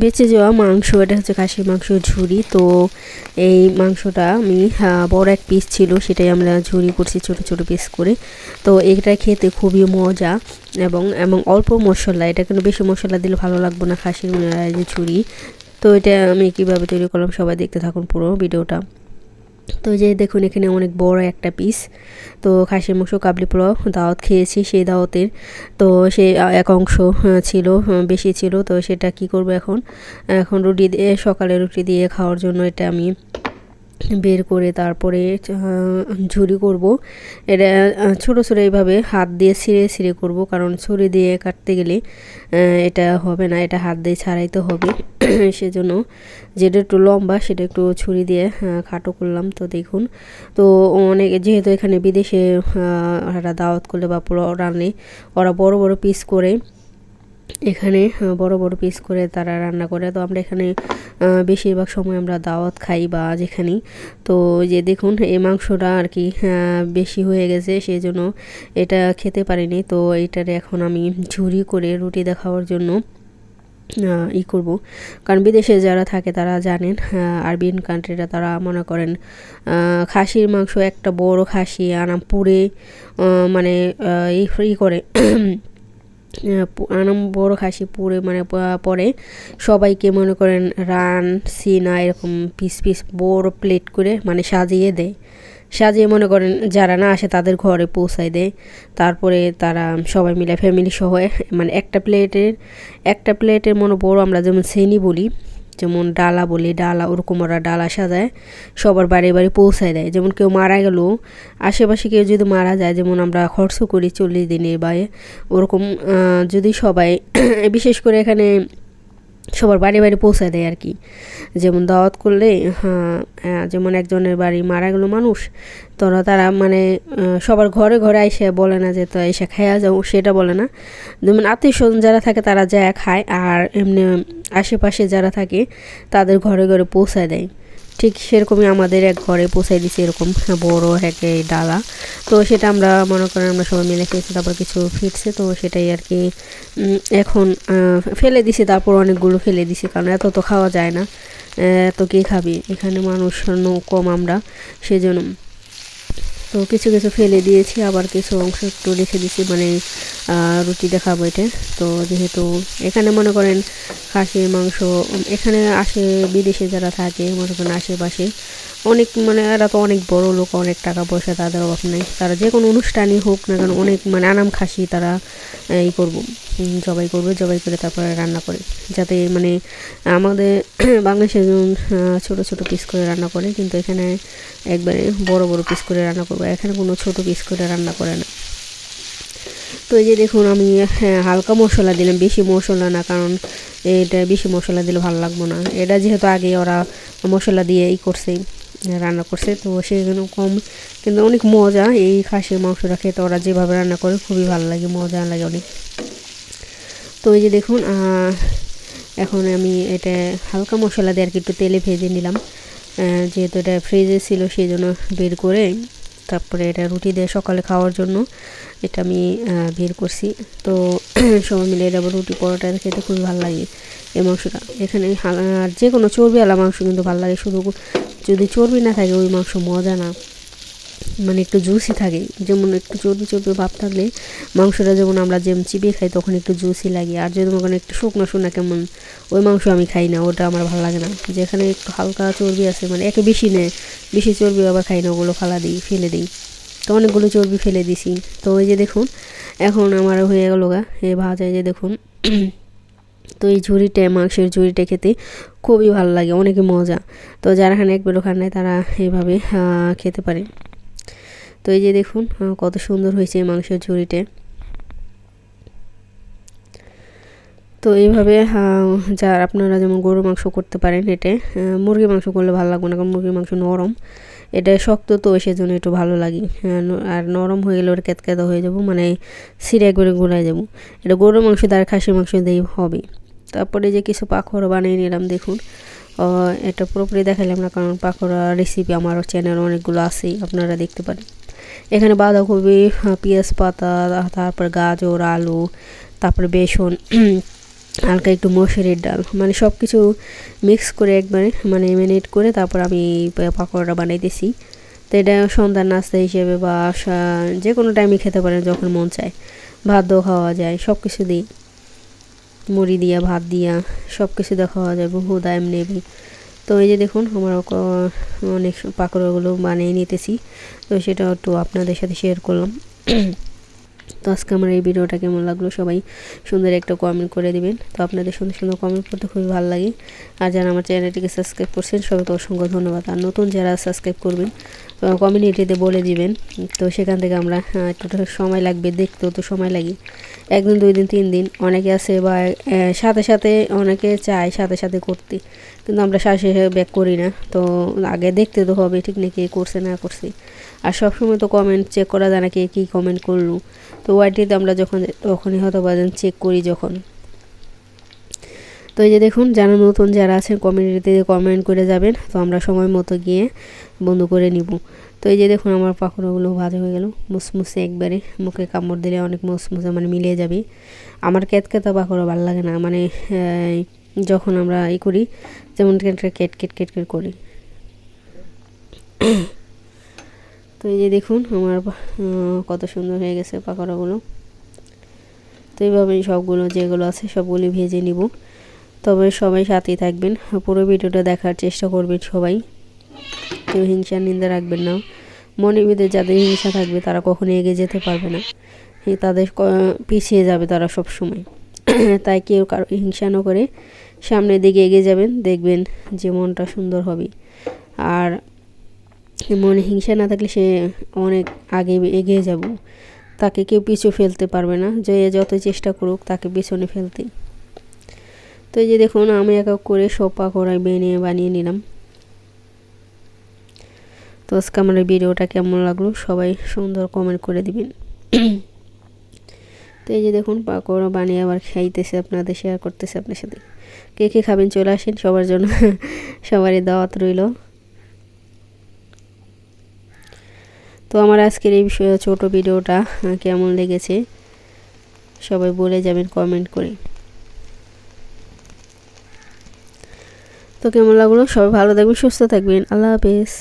বেঁচে যাওয়া মাংস, এটা হচ্ছে খাসির মাংস ঝুড়ি তো এই মাংসটা আমি বড় এক পিস ছিল, সেটাই আমরা ঝুড়ি করছি ছোট ছোট পিস করে। তো এটা খেতে খুবই মজা এবং এবং অল্প মশলা, এটা কিন্তু বেশি মশলা দিলে ভালো লাগবে না খাসির ঝুড়ি তো এটা আমি কীভাবে তৈরি করলাম সবাই দেখতে থাকুন পুরো ভিডিওটা। তো যে দেখুন, এখানে অনেক বড় একটা পিস তো খাসি মাংস, কাবলি পোলাও দাওয়াত খেয়েছি সেই দাওয়াতের। তো সে এক অংশ ছিল বেশি ছিল। তো সেটা কি করব এখন? এখন রুটি দিয়ে, সকালে রুটি দিয়ে খাওয়ার জন্য এটা আমি বের করে তারপরে ঝুরি করব। এটা ছোটো ছোটো এইভাবে হাত দিয়ে ছিঁড়ে ছিঁড়ে করব, কারণ ছুরি দিয়ে কাটতে গেলে এটা হবে না, এটা হাত দিয়ে ছাড়াইতে হবে। সেজন্য যেটা একটু লম্বা, সেটা একটু ছুরি দিয়ে খাটো করলাম। তো দেখুন, তো অনেক, যেহেতু এখানে বিদেশে ওরা দাওয়াত করলে বা পোলাও রান্নে ওরা বড় বড় পিস করে এখানে বড় বড় পিস করে তারা রান্না করে। তো আমরা এখানে বেশিরভাগ সময় আমরা দাওয়াত খাই বা যেখানেই তো যে দেখুন, এই মাংসটা আর কি বেশি হয়ে গেছে সেই জন্য এটা খেতে পারিনি। তো এটারে এখন আমি ঝুরি করে রুটি দেখাওয়ার জন্য ই করব। কারণ বিদেশে যারা থাকে তারা জানেন আরবিয়ান কান্ট্রিরা তারা মনে করেন খাসির মাংস একটা বড় খাসি আনাম পুড়ে মানে ই করে আনাম বড় খাসি পুড়ে মানে পরে সবাইকে মনে করেন রান, সিনা, এরকম পিস পিস বড় প্লেট করে মানে সাজিয়ে দেয়। সাজিয়ে মনে করেন যারা না আসে তাদের ঘরে পৌঁছায় দেয়। তারপরে তারা সবাই মিলে ফ্যামিলি সহ মানে একটা প্লেটের একটা প্লেটের মনে বড় আমরা যেমন সেনি বলি যেমন ডালা বলে, ডালা, ওরকম ওরা ডালা সাজায়, সবার বাড়ি বাড়ি পৌঁছায় দেয়। যেমন কেউ মারা গেল, আশেপাশে কেউ যদি মারা যায়, যেমন আমরা খরচ করি চল্লিশ দিনের বা ওরকম যদি সবাই, বিশেষ করে এখানে সবার বাড়ি বাড়ি পৌঁছে দেয় আর কি। যেমন দাওয়াত করলে হ্যাঁ যেমন একজনের বাড়ি মারা গেলো মানুষ, তোরা তারা মানে সবার ঘরে ঘরে এসে বলে না যে তো এসে খাইয়া যাও সেটা বলে না। যেমন আত্মীয় স্বজন যারা থাকে, তারা যায় খায়, আর এমনি আশেপাশে যারা থাকে, তাদের ঘরে ঘরে পৌঁছায় দেয়। ঠিক সেরকমই আমাদের এক ঘরে পৌঁছাই দিছে এরকম বড় এক ডালা। তো সেটা আমরা, মনে করেন আমরা সবাই মিলে খেয়েছি, তারপর কিছু ফিরছে, তো সেটাই আর কি এখন ফেলে দিছি, তারপর অনেকগুলো ফেলে দিছি, কারণ এত তো খাওয়া যায় না। এত কে খাবি? এখানে মানুষ কম আমরা, সেজন্য। তো কিছু কিছু ফেলে দিয়েছি, আবার কিছু অংশ একটু রেখে দিয়েছি মানে রুটি দেখাবো এটা। তো যেহেতু এখানে মনে করেন খাসির মাংস, এখানে আসে বিদেশে যারা থাকে, মনে করেন আশেপাশে, অনেক মানে এরা তো অনেক বড় লোক, অনেক টাকা পয়সা তাদের অভাব নেই। তারা যে কোনো অনুষ্ঠানই হোক না কেন অনেক মানে আনাম খাসি তারা এই করব জবাই করবে, জবাই করে তারপরে রান্না করে। যাতে মানে আমাদের বাংলাদেশে ছোট ছোট পিস করে রান্না করে, কিন্তু এখানে একবারে বড় বড় পিস করে রান্না করবে। এখানে কোনো ছোট পিস করে রান্না করে না। তো এই যে দেখুন আমি হ্যাঁ, হালকা মশলা দিলাম বেশি মশলা না কারণ এটা বেশি মশলা দিলে ভালো লাগবে না। এটা যেহেতু আগে ওরা মশলা দিয়ে ই করছে রান্না করছে তো জন্য কম কিন্তু অনেক মজা। এই খাসির মাংসটা খেতে ওরা যেভাবে রান্না করে খুবই ভালো লাগে মজা লাগে অনেক। তো এই যে দেখুন এখন আমি এটা হালকা মশলা দিয়ে আর কি একটু তেলে ভেজে নিলাম। যেহেতু এটা ফ্রিজে ছিল সেই জন্য বের করে তারপরে এটা রুটি দেয় সকালে খাওয়ার জন্য এটা আমি বের করছি। তো সবাই মিলে এটা রুটি পরোটা খেতে খুবই ভালো লাগে এই মাংসটা। এখানে আর যে কোনো চর্বিওয়ালা মাংস কিন্তু ভালো লাগে। শুধু যদি চর্বি না থাকে ওই মাংস মজা না। মানে একটু জুসি থাকে। যেমন একটু চর্বি চর্বি ভাব থাকলে মাংসটা যেমন আমরা যেমন চিবিয়ে খাই তখন একটু জুসি লাগে। আর যদি ওখানে একটু শুকনো শুকনো কেমন, ওই মাংস আমি খাই না, ওটা আমার ভালো লাগে না। যেখানে একটু হালকা চর্বি আছে মানে একে বেশি নেয় বেশি চর্বি আবার খাই না, ওগুলো ফালা দিই, ফেলে দিই। তো অনেকগুলো চর্বি ফেলে দিছি। তো ওই যে দেখুন, এখন আমার হয়ে গেল গা এ ভাজা যে দেখুন। তো এই ঝুড়িটা, মাংসের ঝুড়িটা খেতে খুবই ভালো লাগে, অনেকে মজা। তো যারা এখানে একবারও খান তারা এইভাবে খেতে পারে। তো এই যে দেখুন কত সুন্দর হয়েছে মাংসের ঝুড়িটা। তো এইভাবে যা আপনারা যেমন গরুর মাংস করতে পারেন এটা মুরগি মাংস করলে ভালো লাগবে না কারণ মুরগির মাংস নরম। এটা শক্ত তো সেজন্য একটু ভালো লাগে। আহ, আর নরম হয়ে গেলে ওটা কেতকেতা হয়ে যাব মানে সিরে করে গুলাই যাব। এটা গরুর মাংস আর খাসির মাংস দিয়েই হবে। তারপরে যে কিছু পাখড় বানিয়ে নিলাম দেখুন। এটা পুরোপুরি দেখালাম না কারণ পাকোড়া রেসিপি আমার চ্যানেল অনেকগুলো আছেই আপনারা দেখতে পারেন। এখানে বাঁধাকপি পেঁয়াজ পাতা তারপর গাজর, আলু, তারপরে বেসন, হালকা একটু মসুরির ডাল মানে সব কিছু মিক্স করে একবারে মানে ম্যারিনেট করে তারপর আমি পাকোড়াটা বানাইতেছি। তো এটা সন্ধ্যার নাস্তা হিসেবে বা যে কোনো টাইমে খেতে পারেন যখন মন চায়। ভাত দিয়েও খাওয়া যায় সব কিছু দিই। মুড়ি দিয়া, ভাত দিয়া সব কিছু দিয়ে খাওয়া যায় বহুদা এমনি এমনি। তো এই যে দেখুন, আমার অনেক পাকোড়াগুলো বানিয়ে নিতেছি। তো সেটা একটু আপনাদের সাথে শেয়ার করলাম। তো আজকে আমার এই ভিডিওটা কেমন লাগল সবাই সুন্দর একটা কমেন্ট করে দিবেন। তো আপনাদের সুন্দর সুন্দর কমেন্ট করতে খুবই ভালো লাগে। আর যারা আমার চ্যানেলটিকে সাবস্ক্রাইব করছেন, সবাইকে অসংখ্য ধন্যবাদ। আর নতুন যারা সাবস্ক্রাইব করবেন কমিউনিটিতে বলে দিবেন। তো সেখান থেকে আমরা একটু সময় লাগবে দেখতেও তো সময় লাগে। একদিন, দুই দিন, তিন দিন, অনেকে আছে বা সাথে সাথে অনেকে চায় সাথে সাথে করতে। কিন্তু আমরা শ্বাসে ব্যাক করি না। তো আগে দেখতে তো হবে ঠিক না কে করছে, না করছে। আর সবসময় তো কমেন্ট চেক করা যায় না কে কী কমেন্ট করল। তো ওয়াইটিতে আমরা যখন, তখনই হয়তো চেক করি যখন। তো এই যে দেখুন, যারা নতুন যারা আছেন কমিউনিটিতে কমেন্ট করে যাবেন। তো আমরা সময় মতো গিয়ে বন্ধ করে নিব। তো এই যে দেখুন, আমার পাকোড়াগুলো ভাজা হয়ে গেল। মুসমুসে একবারে মুখে কামড় দিলে অনেক মুসমুসে মানে মিলিয়ে যাবে। আমার কেতকেতা পাকোড়া ভালো লাগে না। মানে যখন আমরা ই করি, যেমন কেট কেট কেট কেট করি। তো এই যে দেখুন, আমার কত সুন্দর হয়ে গেছে পাকোড়াগুলো তো এইভাবে সবগুলো যেগুলো আছে, সবগুলি ভেজে নিব। তবে সবাই সাথেই থাকবেন। পুরো ভিডিওটা দেখার চেষ্টা করবেন সবাই। কেউ হিংসা নিন্দা রাখবেন না। মনের ভিতরে যাদের হিংসা থাকবে, তারা কখনো এগিয়ে যেতে পারবে না। তাদের পিছিয়ে যাবে তারা সব সময় তাই কেউ কারও হিংসা না করে সামনের দিকে এগিয়ে যাবেন, দেখবেন যে মনটা সুন্দর হবে। আর মনে হিংসা না থাকলে সে অনেক আগে এগিয়ে যাব। তাকে কেউ পিছু ফেলতে পারবে না। যে যত চেষ্টা করুক, তাকে পিছনে ফেলতে তো এই যে দেখুন, আমি এক এক করে সব পাকোড়ায় বেনিয়ে বানিয়ে নিলাম। তো আজকে আমার এই ভিডিওটা কেমন লাগল সবাই সুন্দর কমেন্ট করে দিবেন। তো এই যে দেখুন পাকোড়া বানিয়ে আবার খাইতেছে, আপনাদের শেয়ার করতেছে আপনার সাথে। কে কে খাবেন চলে আসেন, সবার জন্য সবারই দাওয়াত রইল। তো আমার আজকের এই বিষয়ে ছোট ভিডিওটা কেমন লেগেছে, সবাই বলে যাবেন কমেন্ট করে। তো কেমন লাগল? সবাই ভালো থাকবেন সুস্থ থাকবেন। আল্লাহ হাফেজ।